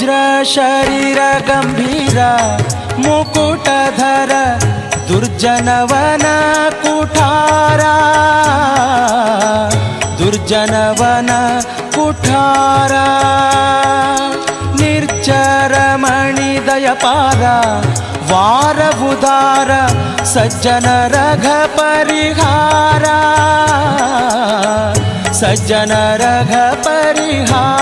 ज्र शरीर गम्भीर मुकुटधर दुर्जनवना कुठारा दुर्जनवन कुठारा निर्चरमणिदयपारा दयपार सज्जन रघपरिहारा सज्जन रघपरिहार